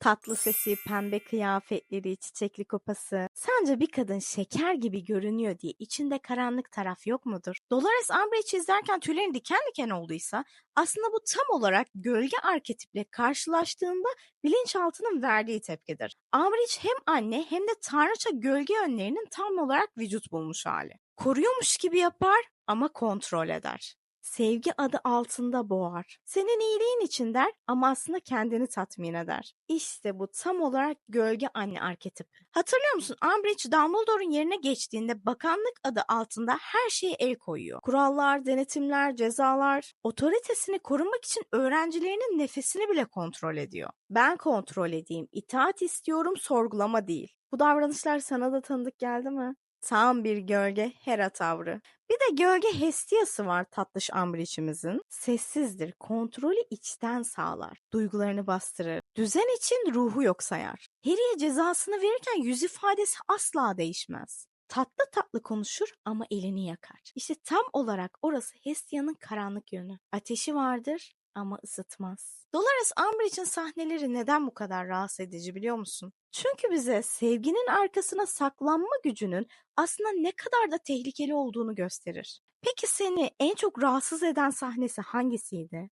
Tatlı sesi, pembe kıyafetleri, çiçekli kupası. Sence bir kadın şeker gibi görünüyor diye içinde karanlık taraf yok mudur? Dolores Umbridge izlerken tüylerin diken diken olduysa aslında bu tam olarak gölge arketiple karşılaştığında bilinçaltının verdiği tepkidir. Umbridge hem anne hem de tanrıça gölge yönlerinin tam olarak vücut bulmuş hali. Koruyormuş gibi yapar ama kontrol eder. Sevgi adı altında boğar. Senin iyiliğin için der ama aslında kendini tatmin eder. İşte bu tam olarak gölge anne arketipi. Hatırlıyor musun? Umbridge Dumbledore'un yerine geçtiğinde bakanlık adı altında her şeye el koyuyor. Kurallar, denetimler, cezalar, otoritesini korumak için öğrencilerinin nefesini bile kontrol ediyor. Ben kontrol edeyim, itaat istiyorum, sorgulama değil. Bu davranışlar sana da tanıdık geldi mi? Tam bir gölge Hera tavrı. Bir de gölge Hestia'sı var tatlış Umbridge'imizin. Sessizdir, kontrolü içten sağlar, duygularını bastırır. Düzen için ruhu yok sayar. Harry'e cezasını verirken yüz ifadesi asla değişmez. Tatlı tatlı konuşur ama elini yakar. İşte tam olarak orası Hestia'nın karanlık yönü. Ateşi vardır ama ısıtmaz. Dolores Umbridge'in sahneleri neden bu kadar rahatsız edici biliyor musun? Çünkü bize sevginin arkasına saklanma gücünün aslında ne kadar da tehlikeli olduğunu gösterir. Peki seni en çok rahatsız eden sahnesi hangisiydi?